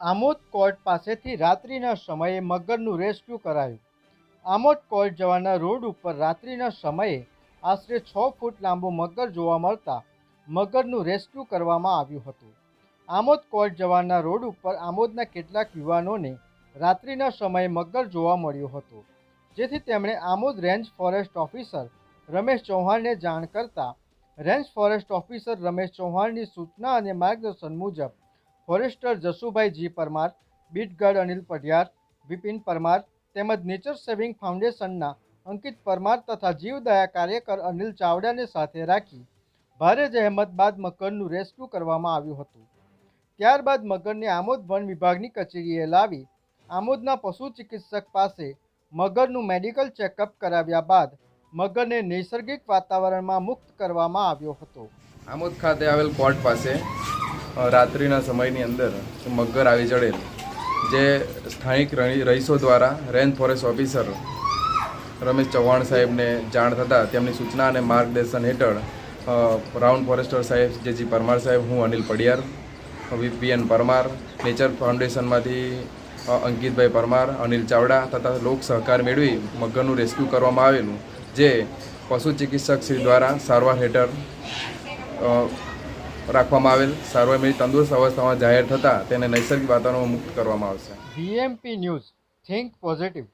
Amod court પાસેથી રાત્રિના સમયે મગરનું રેસ્ક્યુ કરાયું. આમોદ કોર્ટ જવાના રોડ ઉપર રાત્રિના સમયે આશરે છ ફૂટ લાંબો મગર જોવા મળતા મગરનું રેસ્ક્યુ કરવામાં આવ્યું હતું. આમોદ કોર્ટ જવાના રોડ ઉપર આમોદના કેટલાક યુવાનોને રાત્રિના સમયે મગર જોવા મળ્યો હતો, જેથી તેમણે Amod range forest officer Ramesh ચૌહાણને જાણ કરતા રેન્જ ફોરેસ્ટ ઓફિસર રમેશ ચૌહાણની સૂચના અને માર્ગદર્શન મુજબ forester Jasubhai G Parmar beat guard Anil Padhiyar, Vipin Parmar તેમજ નેચર સેવિંગ ફાઉન્ડેશનના અંકિત પરમાર તથા જીવદયા કાર્યકર અનિલ ચાવડાને સાથે રાખી ભારે જહેમત બાદ મગરનું રેસ્ક્યુ કરવામાં આવ્યું હતું. ત્યારબાદ મગરને આમોદ વન વિભાગની કચેરીએ લાવી આમોદના પશુ ચિકિત્સક પાસે મગરનું મેડિકલ ચેકઅપ કરાવ્યા બાદ મગરને નૈસર્ગિક વાતાવરણમાં મુક્ત કરવામાં આવ્યો હતો. આમોદ ખાતે આવેલ કોર્ટ પાસે રાત્રિના સમયની અંદર મગર આવી ચડેલ, જે સ્થાનિક રહિ- રહીશો દ્વારા range forest officer Ramesh Chauhan સાહેબને જાણ થતાં તેમની સૂચના અને માર્ગદર્શન હેઠળ રાઉન્ડ ફોરેસ્ટર સાહેબ જેજી પરમાર સાહેબ, હું Anil Padiyar V P N Parmar, nature ફાઉન્ડેશનમાંથી અંકિતભાઈ Parmar, Anil Chavda તથા લોક સહકાર મેળવી મગરનું રેસ્ક્યુ કરવામાં આવેલું, જે પશુ ચિકિત્સક શ્રી દ્વારા સારવાર હેઠળ રાખવામાં આવેલ. સારવાર તંદુરસ્ત અવસ્થામાં જાહેર થતાં તેને નૈસર્ગિક વાતાવરણમાં મુક્ત કરવામાં આવશે. BMP news. Think positive.